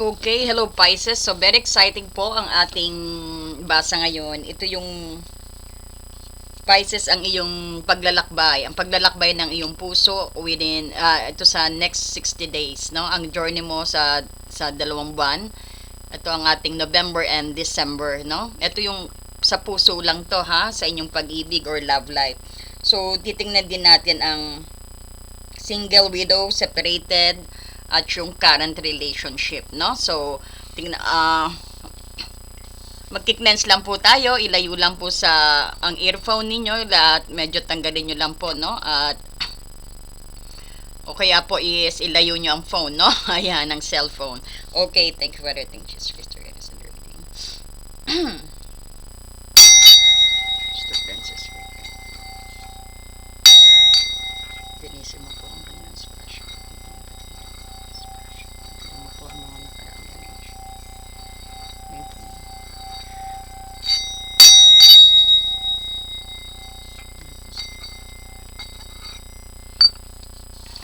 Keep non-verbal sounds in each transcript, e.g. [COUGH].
Okay, hello Pisces. So very exciting po ang ating basa ngayon. Ito yung Pisces ang iyong paglalakbay, ang paglalakbay ng iyong puso within ah, ito sa next 60 days, no? Ang journey mo sa sa dalawang buwan. Ito ang ating November and December, no? Ito yung sa puso lang to ha, sa inyong pag-ibig or love life. So titingnan din natin ang single widow, separated, at yung current relationship, no? So, tingnan, ah, magkiknens lang po tayo, ilayo lang po sa ang earphone ninyo, at medyo tanggalin nyo lang po, no? At, o kaya po is ilayo nyo ang phone, no? [LAUGHS] Ayan, ang cellphone. Okay, thank you for everything. Just Mr. Edison, everything.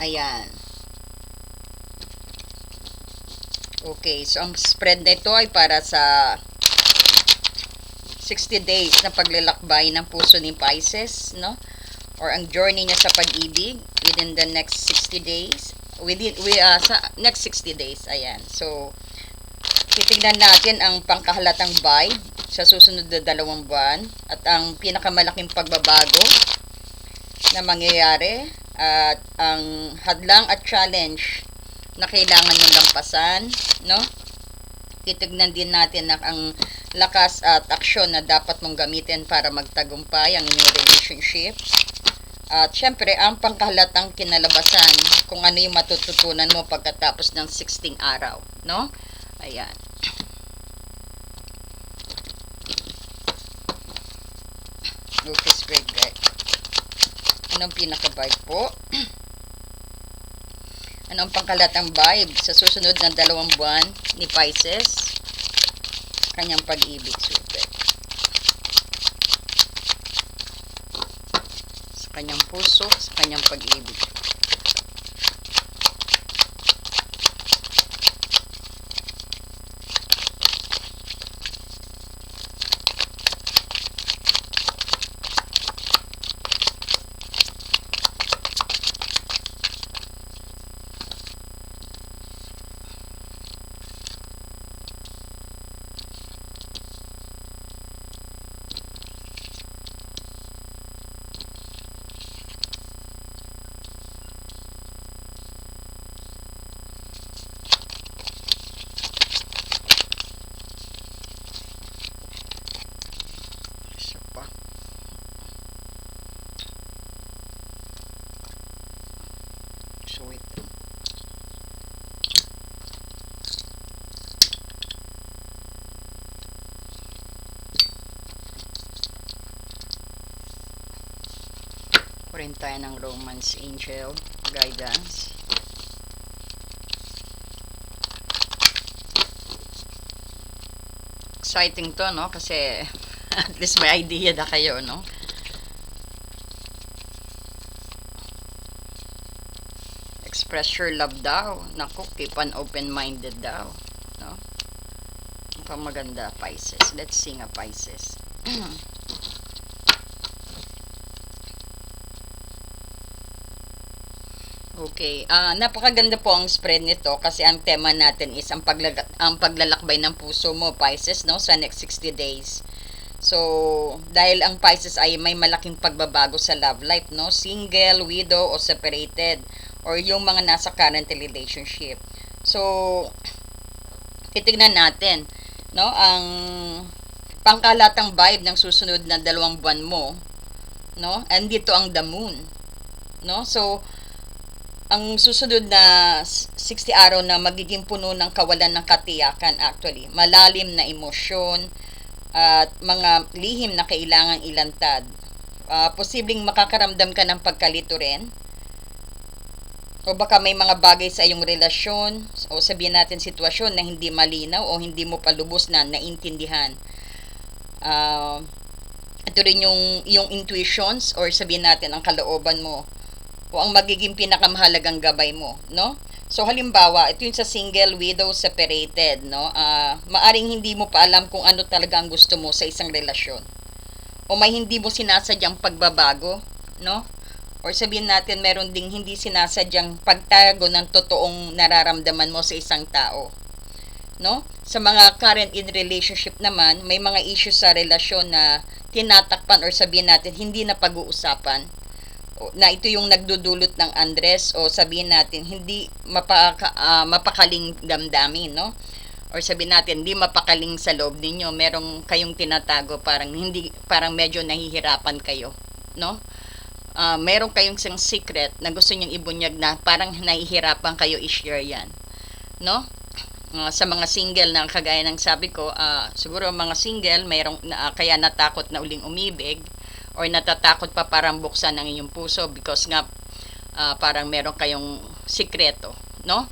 Ayan. Okay, so ang spread na ito ay para sa 60 days na paglalakbay ng puso ni Pisces, no? Or ang journey niya sa pag-ibig within the next 60 days. Within, we, uh, sa next 60 days, ayan. So, titignan natin ang pangkahalatang vibe sa susunod na dalawang buwan at ang pinakamalaking pagbabago na mangyayari at ang hadlang at challenge na kailangan mong lampasan, no? Titignan din natin na ang lakas at aksyon na dapat mong gamitin para magtagumpay ang inyong relationship. At syempre, ang pangkahalatang kinalabasan kung ano yung matututunan mo pagkatapos ng 16 araw, no? Ayan. Lucas Greg Anong pinaka-vibe po? [CLEARS THROAT] Anong pangkalatang vibe sa susunod na dalawang buwan ni Pisces? Kanyang pag-ibig, super. Sa kanyang puso, sa kanyang pag-ibig. Isa pa. So, wait. Kurin tayo ng Romance Angel Guidance. Exciting to, no? Kasi [LAUGHS] at least may idea na kayo, no? Express your love daw. Naku, keep an open-minded daw. No? Mukhang maganda, Pisces. Let's sing a Pisces. [CLEARS THROAT] Okay, ah napakaganda po ang spread nito kasi ang tema natin is ang, paglaga- ang paglalakbay ng puso mo, Pisces, no, sa next 60 days. So, dahil ang Pisces ay may malaking pagbabago sa love life, no? Single, widow, o separated. Or yung mga nasa current relationship. So, titignan natin, no? Ang pangkalatang vibe ng susunod na dalawang buwan mo, no? And dito ang the moon, no? So, ang susunod na 60 araw na magiging puno ng kawalan ng katiyakan actually. Malalim na emosyon, at mga lihim na kailangang ilantad. Ah, posibleng makakaramdam ka ng pagkalito rin. O baka may mga bagay sa iyong relasyon o sabihin natin sitwasyon na hindi malinaw o hindi mo pa lubos na naintindihan. Ah, ito rin yung, yung intuitions or sabihin natin ang kalooban mo o ang magiging pinakamahalagang gabay mo, no? So halimbawa, ito yung sa single widow separated, no? Ah, maaring hindi mo pa alam kung ano talaga ang gusto mo sa isang relasyon. O may hindi mo sinasadyang pagbabago, no? Or sabihin natin meron ding hindi sinasadyang pagtago ng totoong nararamdaman mo sa isang tao. No? Sa mga current in relationship naman, may mga issues sa relasyon na tinatakpan or sabihin natin hindi na pag-uusapan na ito yung nagdudulot ng Andres o sabihin natin hindi mapaka, ah, mapakaling damdamin, no? Or sabihin natin hindi mapakaling sa loob ninyo, merong kayong tinatago parang hindi parang medyo nahihirapan kayo, no? Ah, meron kayong isang secret na gusto niyong ibunyag na parang nahihirapan kayo i-share yan, no? Ah, sa mga single na kagaya ng sabi ko, ah, siguro mga single, mayroong na, kaya natakot na uling umibig or natatakot pa parang buksan ang inyong puso because nga ah, parang meron kayong sikreto, no?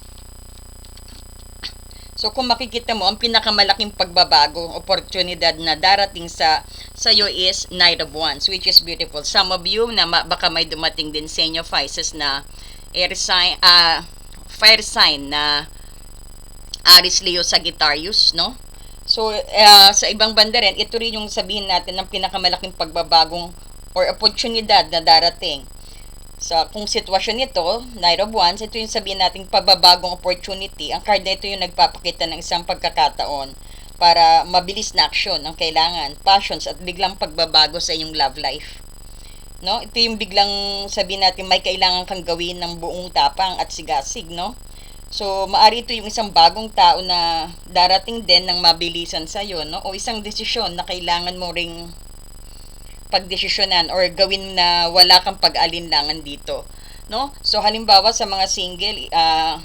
So kung makikita mo, ang pinakamalaking pagbabago, oportunidad na darating sa sa iyo is Knight of Wands, which is beautiful. Some of you na baka may dumating din sa inyo Pisces na air sign, ah, fire sign na Aries, Leo, Sagittarius, no? So, ah, sa ibang banda rin, ito rin yung sabihin natin ng pinakamalaking pagbabagong or oportunidad na darating. Sa kung sitwasyon nito, Knight of Wands, ito yung sabihin natin pababagong opportunity. Ang card na ito yung nagpapakita ng isang pagkakataon para mabilis na aksyon ang kailangan, passions at biglang pagbabago sa inyong love life. No? Ito yung biglang sabihin natin may kailangan kang gawin ng buong tapang at sigasig, no? So, maari ito yung isang bagong tao na darating din ng mabilisan sa iyo, no? O isang desisyon na kailangan mo ring pagdesisyonan or gawin na wala kang pag-alinlangan dito, no? So, halimbawa sa mga single, ah,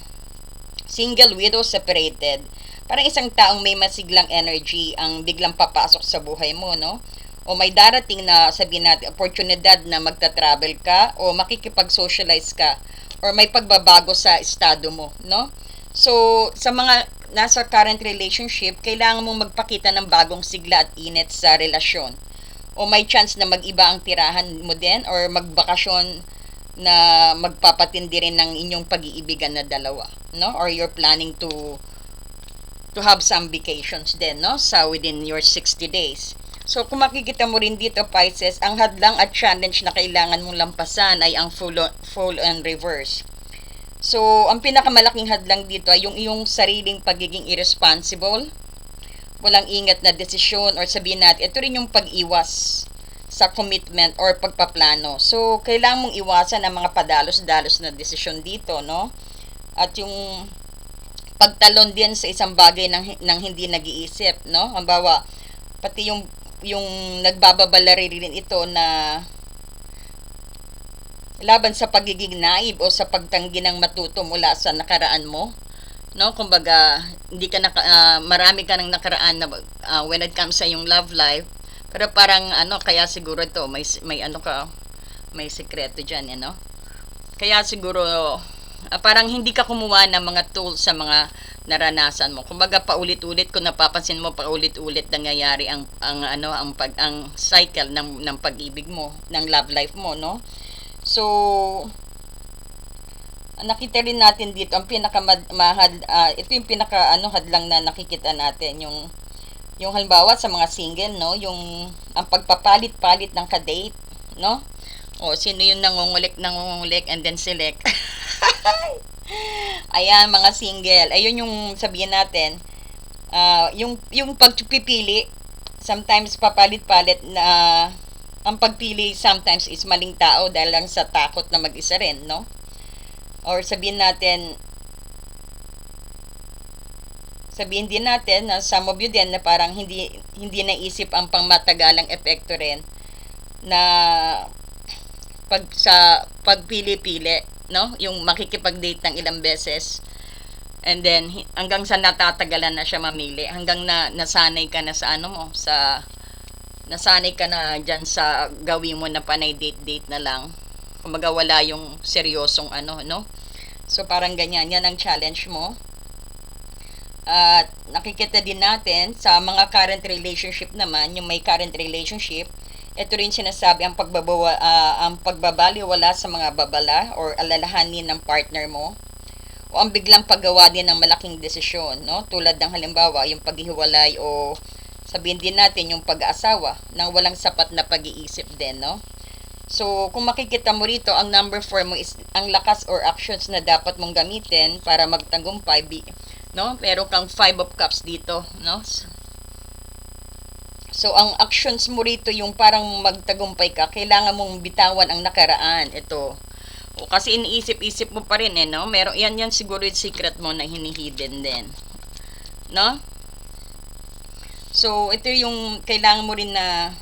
single widow separated, parang isang taong may masiglang energy ang biglang papasok sa buhay mo, no? O may darating na sabihin natin oportunidad na magta-travel ka o makikipag-socialize ka or may pagbabago sa estado mo, no? So, sa mga nasa current relationship, kailangan mong magpakita ng bagong sigla at init sa relasyon. O may chance na mag-iba ang tirahan mo din or magbakasyon na magpapatindi rin ng inyong pag-iibigan na dalawa, no? Or you're planning to to have some vacations din, no? Sa within your 60 days. So, kung makikita mo rin dito, Pisces, ang hadlang at challenge na kailangan mong lampasan ay ang full on, full on reverse. So, ang pinakamalaking hadlang dito ay yung iyong sariling pagiging irresponsible, walang ingat na desisyon or sabihin natin, ito rin yung pag-iwas sa commitment or pagpaplano. So, kailangan mong iwasan ang mga padalos-dalos na desisyon dito, no? At yung pagtalon din sa isang bagay ng, ng hindi nag-iisip, no? Halimbawa, pati yung yung nagbababalari rin ito na laban sa pagiging naib o sa pagtanggi ng matuto mula sa nakaraan mo no? Kumbaga hindi ka naka, ah, marami ka ng nakaraan na ah, when it comes sa yung love life. Pero parang ano kaya siguro to may may ano ka may sikreto diyan ano kaya siguro ah, parang hindi ka kumuha ng mga tools sa mga naranasan mo. Kumbaga paulit-ulit kung napapansin mo paulit-ulit nangyayari ang ang ano ang pag ang cycle ng ng pag-ibig mo, ng love life mo, no? So nakita rin natin dito ang pinaka mahad ah, ito yung pinaka ano hadlang na nakikita natin yung yung halimbawa sa mga single no yung ang pagpapalit-palit ng ka-date no o sino yung nangungulik nangungulik and then select [LAUGHS] [LAUGHS] Ayan, mga single. Ayun yung sabihin natin. ah yung, yung pagpipili, sometimes papalit-palit na ang pagpili sometimes is maling tao dahil lang sa takot na mag-isa rin, no? Or sabihin natin, sabihin din natin na some of you din na parang hindi hindi naisip ang pangmatagalang epekto rin na pag sa pagpili-pili no? Yung makikipag-date ng ilang beses. And then hanggang sa natatagalan na siya mamili, hanggang na nasanay ka na sa ano mo, sa nasanay ka na diyan sa gawin mo na panay date-date na lang. Kumbaga wala yung seryosong ano, no? So parang ganyan, yan ang challenge mo. At nakikita din natin sa mga current relationship naman, yung may current relationship, ito rin sinasabi ang pagbabawa ah, ang pagbabaliwala sa mga babala or alalahanin ng partner mo o ang biglang paggawa din ng malaking desisyon, no? Tulad ng halimbawa, yung paghihiwalay o sabihin din natin yung pag-aasawa nang walang sapat na pag-iisip din, no? So, kung makikita mo rito, ang number 4 mo is ang lakas or actions na dapat mong gamitin para magtagumpay, no? Meron kang 5 of cups dito, no? So, ang actions mo rito, yung parang magtagumpay ka, kailangan mong bitawan ang nakaraan. Ito. O, kasi iniisip-isip mo pa rin, eh, no? Meron, yan, yan siguro yung secret mo na hinihidden din. No? So, ito yung kailangan mo rin na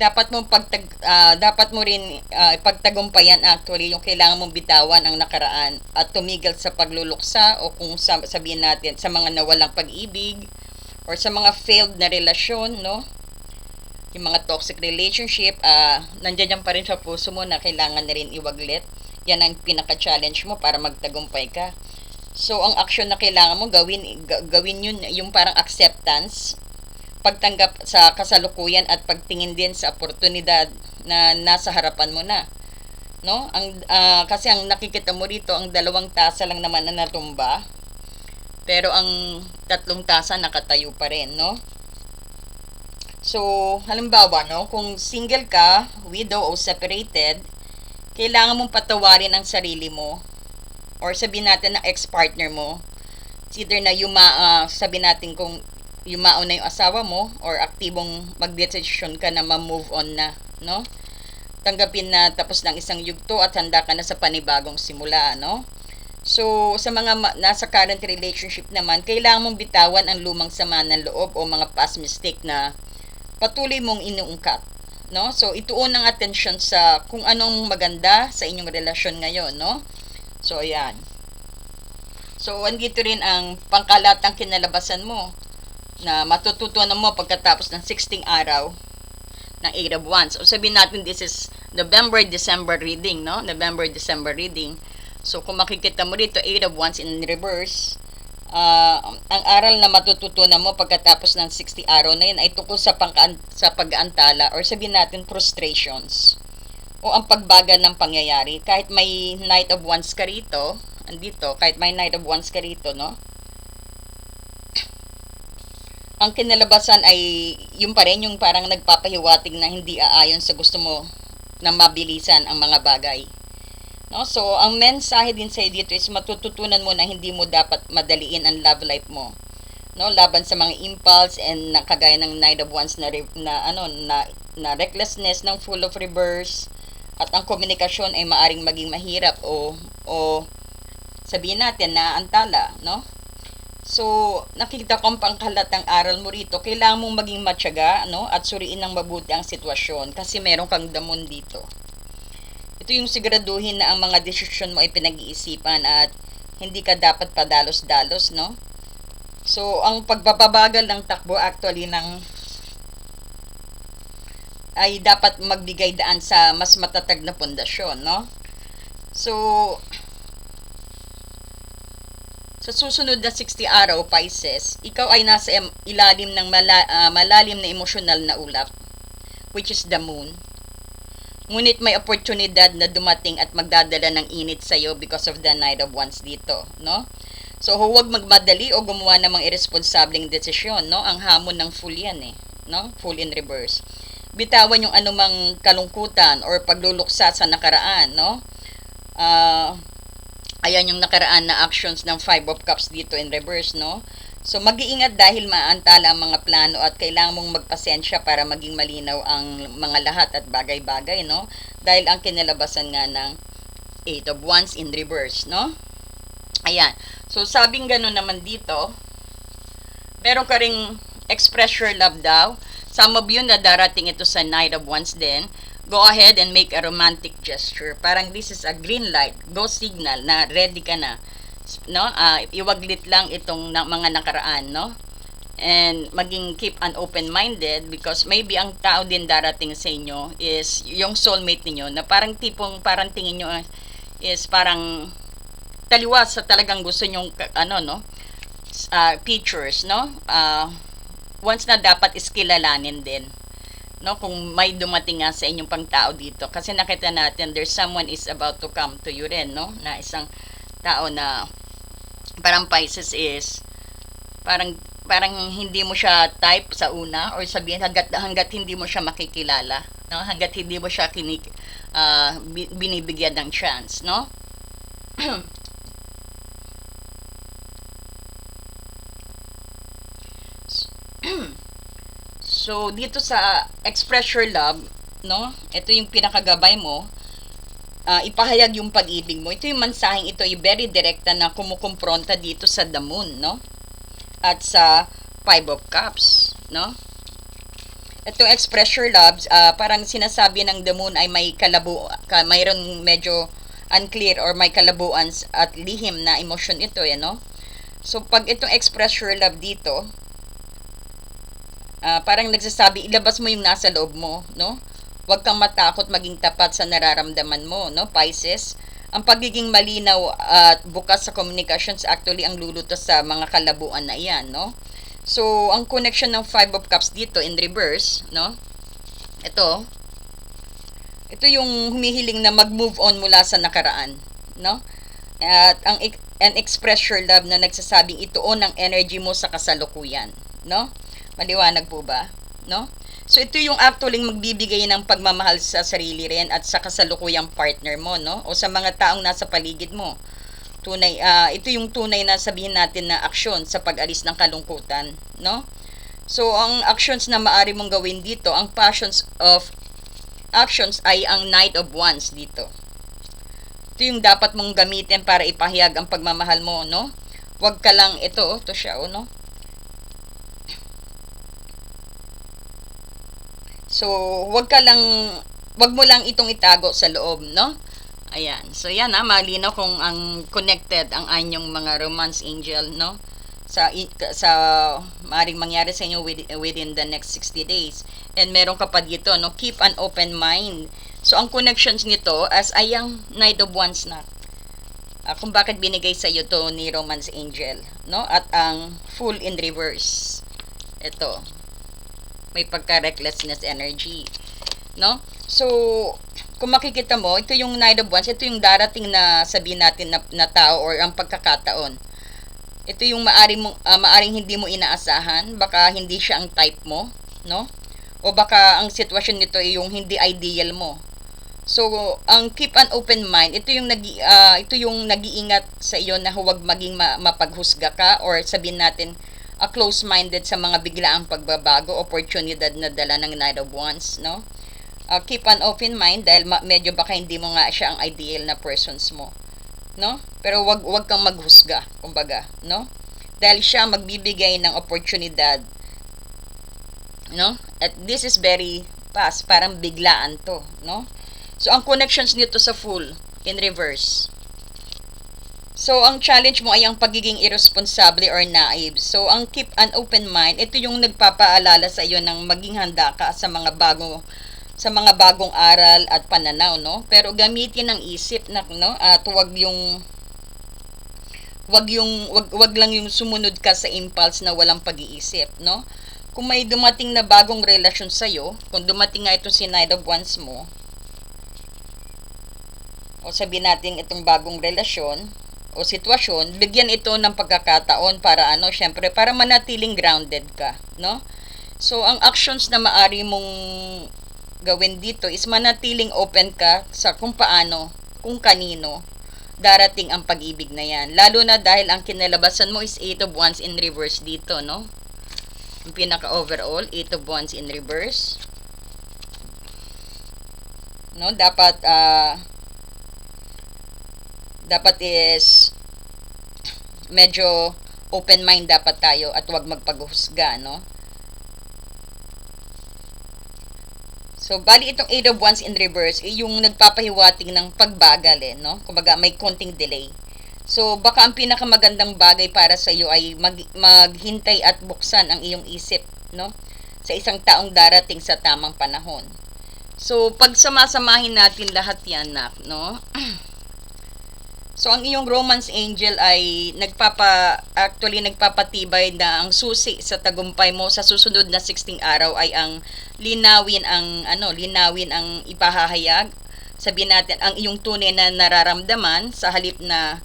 dapat mo pagtag ah, dapat mo rin ah, pagtagumpayan actually yung kailangan mong bitawan ang nakaraan at tumigil sa pagluluksa o kung sa, sabihin natin sa mga nawalang pag-ibig or sa mga failed na relasyon no yung mga toxic relationship ah nandiyan yan pa rin sa puso mo na kailangan na rin iwaglit yan ang pinaka-challenge mo para magtagumpay ka so ang action na kailangan mo gawin ga- gawin yun yung parang acceptance pagtanggap sa kasalukuyan at pagtingin din sa oportunidad na nasa harapan mo na. No? Ang ah, kasi ang nakikita mo rito ang dalawang tasa lang naman na natumba. Pero ang tatlong tasa nakatayo pa rin, no? So, halimbawa, no, kung single ka, widow o separated, kailangan mong patawarin ang sarili mo or sabihin natin na ex-partner mo. It's either na yuma, ah, sabihin natin kung yumao na yung asawa mo or aktibong magdesisyon ka na ma-move on na, no? Tanggapin na tapos ng isang yugto at handa ka na sa panibagong simula, no? So, sa mga nasa current relationship naman, kailangan mong bitawan ang lumang sama ng loob o mga past mistake na patuloy mong inuungkat, no? So, ituon ang atensyon sa kung anong maganda sa inyong relasyon ngayon, no? So, ayan. So, andito rin ang pangkalatang kinalabasan mo na matututunan mo pagkatapos ng 16 araw ng 8 of Wands. O sabihin natin this is November, December reading, no? November, December reading. So kung makikita mo dito, 8 of Wands in reverse, ah, ang aral na matututunan mo pagkatapos ng 60 araw na yun ay tungkol sa, pangkaan, sa pag-aantala or sabihin natin frustrations o ang pagbagal ng pangyayari. Kahit may Knight of Wands ka rito, andito, kahit may Knight of Wands ka rito, no? ang kinalabasan ay yung pa rin yung parang nagpapahiwatig na hindi aayon sa gusto mo na mabilisan ang mga bagay. No? So, ang mensahe din sa dito is matututunan mo na hindi mo dapat madaliin ang love life mo. No, laban sa mga impulse and na kagaya ng Knight of Wands na, na ano na na recklessness ng full of reverse at ang komunikasyon ay maaring maging mahirap o o sabihin natin na antala, no? So, nakikita ko ang pangkalatang aral mo rito, kailangan mong maging matyaga no? at suriin ng mabuti ang sitwasyon kasi meron kang damon dito. Ito yung siguraduhin na ang mga desisyon mo ay pinag-iisipan at hindi ka dapat padalos-dalos, no? So, ang pagbababagal ng takbo actually ng ay dapat magbigay daan sa mas matatag na pundasyon, no? So, sa susunod na 60 araw, Pisces, ikaw ay nasa ilalim ng mala- ah, malalim na emosyonal na ulap, which is the moon. Ngunit may oportunidad na dumating at magdadala ng init sa iyo because of the Knight of Wands dito, no? So, huwag magmadali o gumawa ng mga irresponsableng desisyon, no? Ang hamon ng full yan eh, no? Full in reverse. Bitawan yung anumang kalungkutan or pagluluksa sa nakaraan, no? Ah, ayan yung nakaraan na actions ng Five of Cups dito in reverse, no? So, mag-iingat dahil maantala ang mga plano at kailangan mong magpasensya para maging malinaw ang mga lahat at bagay-bagay, no? Dahil ang kinalabasan nga ng Eight of Wands in reverse, no? Ayan. So, sabing gano'n naman dito, meron ka ring express your love daw. Some of you na darating ito sa Knight of Wands din, go ahead and make a romantic gesture. Parang this is a green light, go signal na ready ka na. No? Ah, iwaglit lang itong na, mga nakaraan, no? And maging keep an open-minded because maybe ang tao din darating sa inyo is yung soulmate ninyo na parang tipong parang tingin nyo ah, is parang taliwas sa talagang gusto ka- ano no? Uh, features no? Ah, once na dapat is kilalanin din no? Kung may dumating nga sa inyong pang tao dito. Kasi nakita natin there's someone is about to come to you rin no? Na isang tao na parang Pisces is parang parang hindi mo siya type sa una or sabihin hanggat hanggat hindi mo siya makikilala no? Hanggat hindi mo siya kinik uh, binibigyan ng chance no? [CLEARS THROAT] So dito sa express your love no? Ito yung pinakagabay mo uh, ipahayag yung pag-ibig mo ito yung mensaheng ito ay very direkta na kumukumpronta dito sa the moon no at sa Five of Cups, no? Itong express your loves, uh, parang sinasabi ng the moon ay may kalabo, ka, mayroon medyo unclear or may kalabuan at lihim na emotion ito, yan, no? So, pag itong express your love dito, uh, parang nagsasabi, ilabas mo yung nasa loob mo, no? Huwag kang matakot maging tapat sa nararamdaman mo, no, Pisces? ang pagiging malinaw at bukas sa communications actually ang lulutos sa mga kalabuan na iyan, no? So, ang connection ng Five of Cups dito in reverse, no? Ito, ito yung humihiling na mag-move on mula sa nakaraan, no? At ang and express your love na nagsasabing ituon ang energy mo sa kasalukuyan, no? Maliwanag po ba, no? So ito yung actually magbibigay ng pagmamahal sa sarili rin at sa kasalukuyang partner mo, no? O sa mga taong nasa paligid mo. Tunay, uh, ito yung tunay na sabihin natin na aksyon sa pag-alis ng kalungkutan, no? So ang actions na maari mong gawin dito, ang passions of actions ay ang Knight of Wands dito. Ito yung dapat mong gamitin para ipahayag ang pagmamahal mo, no? Huwag ka lang ito, ito siya, oh, no? So, wag ka lang, wag mo lang itong itago sa loob, no? Ayan. So, yan ha, malinaw kung ang connected ang anyong mga romance angel, no? Sa, sa maring mangyari sa inyo within the next 60 days. And meron ka pa dito, no? Keep an open mind. So, ang connections nito as ayang Knight of Wands na. Uh, kung bakit binigay sa iyo to ni Romance Angel, no? At ang full in reverse. Ito may pagka-recklessness energy. No? So, kung makikita mo, ito yung Nine of Wands, ito yung darating na sabihin natin na, na tao or ang pagkakataon. Ito yung maari mo, uh, maaring hindi mo inaasahan, baka hindi siya ang type mo, no? O baka ang sitwasyon nito ay yung hindi ideal mo. So, ang keep an open mind, ito yung nag uh, ito yung nag-iingat sa iyo na huwag maging ma- mapaghusga ka or sabihin natin a close-minded sa mga biglaang pagbabago, oportunidad na dala ng Knight of Wands, no? Uh, keep an open mind dahil ma- medyo baka hindi mo nga siya ang ideal na persons mo, no? Pero wag wag kang maghusga, kumbaga, no? Dahil siya magbibigay ng oportunidad, no? At this is very fast, parang biglaan to, no? So ang connections nito sa full in reverse So, ang challenge mo ay ang pagiging irresponsible or naive. So, ang keep an open mind, ito yung nagpapaalala sa iyo ng maging handa ka sa mga bago sa mga bagong aral at pananaw, no? Pero gamitin ang isip na, no? At wag yung wag yung wag, wag lang yung sumunod ka sa impulse na walang pag-iisip, no? Kung may dumating na bagong relasyon sa iyo, kung dumating nga itong si Knight of Wands mo, o sabihin natin itong bagong relasyon, o sitwasyon, bigyan ito ng pagkakataon para ano, syempre, para manatiling grounded ka, no? So, ang actions na maari mong gawin dito is manatiling open ka sa kung paano, kung kanino darating ang pag-ibig na yan. Lalo na dahil ang kinalabasan mo is 8 of Wands in reverse dito, no? Yung pinaka-overall, 8 of Wands in reverse. No, dapat, ah, uh, dapat is medyo open mind dapat tayo at huwag magpaghusga, no? So, bali itong 8 of Wands in reverse, eh, yung nagpapahiwating ng pagbagal, eh, no? Kumbaga, may konting delay. So, baka ang pinakamagandang bagay para sa iyo ay mag, maghintay at buksan ang iyong isip, no? Sa isang taong darating sa tamang panahon. So, pag samasamahin natin lahat yan, no? [CLEARS THROAT] So, ang iyong romance angel ay nagpapa, actually nagpapatibay na ang susi sa tagumpay mo sa susunod na 16 araw ay ang linawin ang, ano, linawin ang ipahahayag. Sabihin natin, ang iyong tunay na nararamdaman sa halip na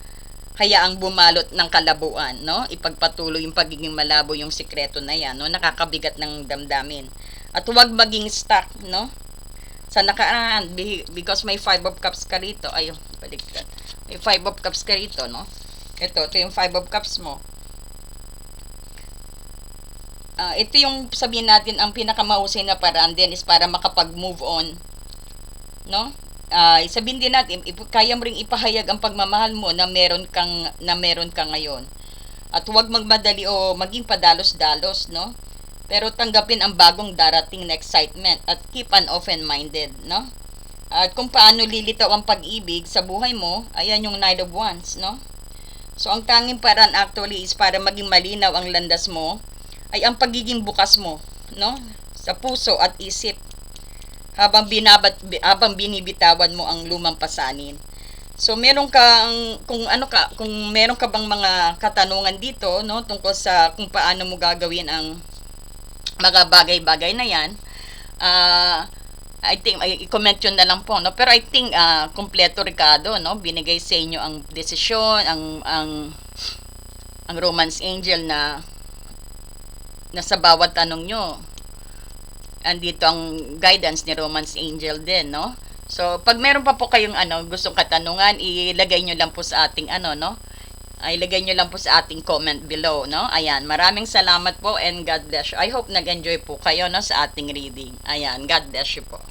hayaang bumalot ng kalabuan, no? Ipagpatuloy yung pagiging malabo yung sikreto na yan, no? Nakakabigat ng damdamin. At huwag maging stuck, no? Sa nakaraan, be- because may five of cups ka rito. Ayun, baliktad. May five of cups ka rito, no? Ito, ito yung five of cups mo. Ah, ito yung sabihin natin ang pinakamahusay na paraan din is para makapag-move on. No? Ah, sabihin din natin, kaya mo ring ipahayag ang pagmamahal mo na meron kang na meron ka ngayon. At huwag magmadali o maging padalos-dalos, no? Pero tanggapin ang bagong darating na excitement at keep an open-minded, no? At kung paano lilitaw ang pag-ibig sa buhay mo, ayan yung Nine of Wands, no? So, ang tanging paraan actually is para maging malinaw ang landas mo ay ang pagiging bukas mo, no? Sa puso at isip habang binabat bi- habang binibitawan mo ang lumang pasanin. So meron kang kung ano ka kung meron ka bang mga katanungan dito no tungkol sa kung paano mo gagawin ang mga bagay-bagay na 'yan. Ah I think i-comment yun na lang po no pero I think ah kompleto Ricardo no binigay sa inyo ang desisyon ang ang ang romance angel na na sa bawat tanong nyo andito ang guidance ni Romance Angel din, no? So, pag meron pa po kayong ano, gustong katanungan, ilagay nyo lang po sa ating ano, no? Ay, ilagay nyo lang po sa ating comment below, no? Ayan, maraming salamat po and God bless you. I hope nag-enjoy po kayo, no, sa ating reading. Ayan, God bless you po.